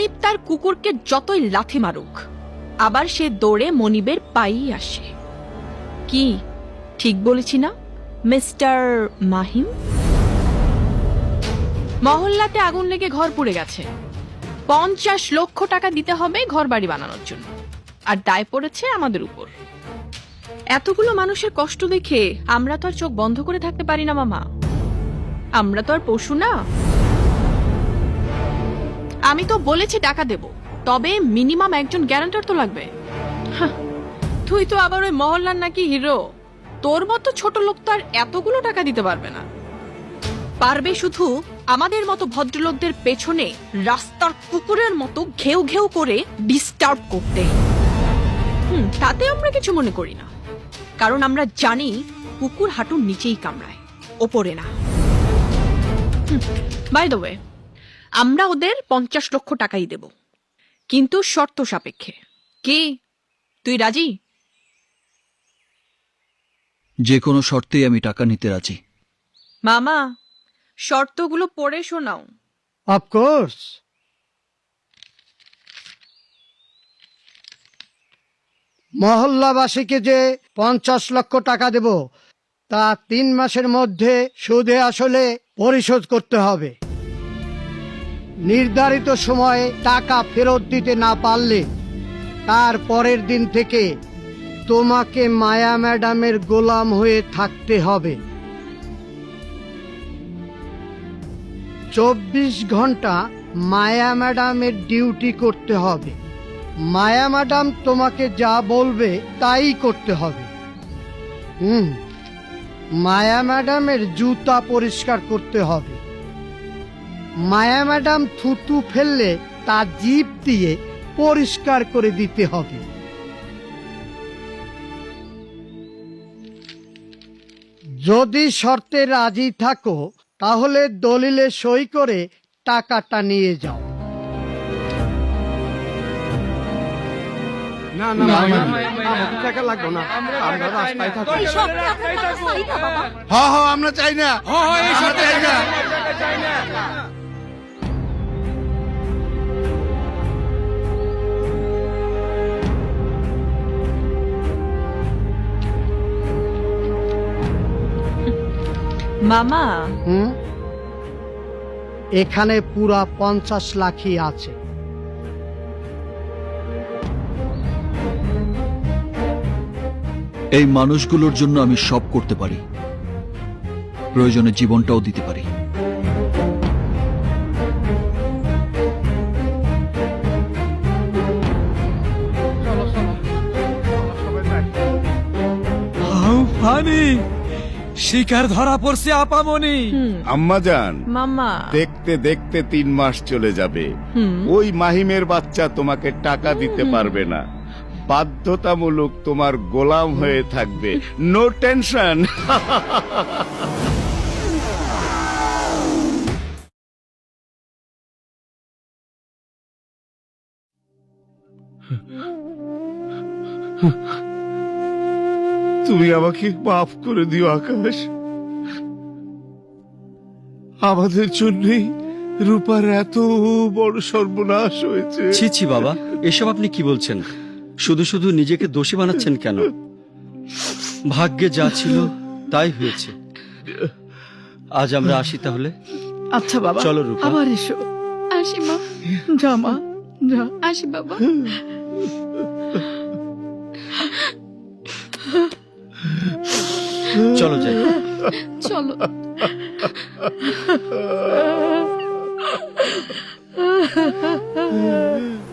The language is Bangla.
মনিব তার কুকুরকে যতই লাথি মারুক, আবার সে দৌড়ে মনিবের পাই আসে। কি? ঠিক বলেছি না, মিস্টার মাহিম? মহল্লাতে আগুন লেগে ঘর পুড়ে গেছে। পঞ্চাশ লক্ষ টাকা দিতে হবে ঘর বাড়ি বানানোর জন্য। আর দায় পড়েছে আমাদের উপর। এতগুলো মানুষের কষ্ট দেখে আমরা তো আর চোখ বন্ধ করে থাকতে পারি না, মামা। আমরা তো আর পশু না। আমি তো বলেছি টাকা দেব। তবে মিনিমাম একজন গ্যারান্টার তো লাগবে। তুই তো আবার ওই মহল্লার নাকি হিরো। তোর মতো ছোট লোক তো আর এতগুলো টাকা দিতে পারবে না। পারবে শুধু আমাদের মতো ভদ্রলোকদের পেছনে রাস্তার কুকুরের মতো ঘেউ ঘেউ করে ডিস্টার্ব করতে। হুম, তাতে আমরা কিছু মনে করি না। কারণ আমরা জানি কুকুর হাঁটুর নিচেই কামড়ায়, ওপরে না। বাই দ্য ওয়ে আমরা ওদের পঞ্চাশ লক্ষ টাকাই দেব। কিন্তু শর্ত সাপেক্ষে। কি? তুই রাজি? যে কোনো শর্তেই আমি টাকা নিতে রাজি। মামা শর্তগুলো পড়ে শোনাও। অফকোর্স মহল্লাবাসীকে যে পঞ্চাশ লক্ষ টাকা দেব তা তিন মাসের মধ্যে সুদে আসলে পরিশোধ করতে হবে। নির্ধারিত সময়ে টাকা ফেরত দিতে না পারলে তার পরের দিন থেকে তোমাকে মায়া ম্যাডামের গোলাম হয়ে থাকতে হবে। চব্বিশ ঘণ্টা মায়া ম্যাডামের ডিউটি করতে হবে। মায়া ম্যাডাম তোমাকে যা বলবে তাই করতে হবে। হুম, মায়া ম্যাডামের জুতা পরিষ্কার করতে হবে। মায়া ম্যাডাম থুতু ফেললে তা জিপ দিয়ে পরিষ্কার করে দিতে হবে। যদি শর্তে রাজি থাকো তাহলে দলিলে সই করে টাকাটা নিয়ে যাও। না না আমাদের টাকা লাগবে না। আমরা রাস্তায় থাকি হ হ আমরা চাই না আমরা চাই না। মামা। হুম? এখানে পুরা পঞ্চাশ লাখই আছে। এই মানুষগুলোর জন্য আমি সব করতে পারি। প্রয়োজনে জীবনটাও দিতে পারি। ফানি! শিকার ধরা পড়ছে আপামনি। আম্মা যান মামা দেখতে দেখতে তিন মাস চলে যাবে। হুম। ওই মাহিমের বাচ্চা তোমাকে টাকা দিতে পারবে না। বাধ্যতামূলক তোমার গোলাম হয়ে থাকবে। নো টেনশন তুমি আমাকে মাফ করে দিও আকাশ। আমাদের জন্যই রূপার এত বড় সর্বনাশ হয়েছে। ছি ছি বাবা এসব আপনি কি বলছেন? শুধু শুধু নিজেকে দোষী বানাচ্ছেন কেন? ভাগ্যে যা ছিল তাই হয়েছে। আজ আমরা আসি তাহলে। আচ্ছা বাবা। চলো, রূপা। আবার এসো। আসি মা। যা মা যা। আসি বাবা। চলো যাই। চলো।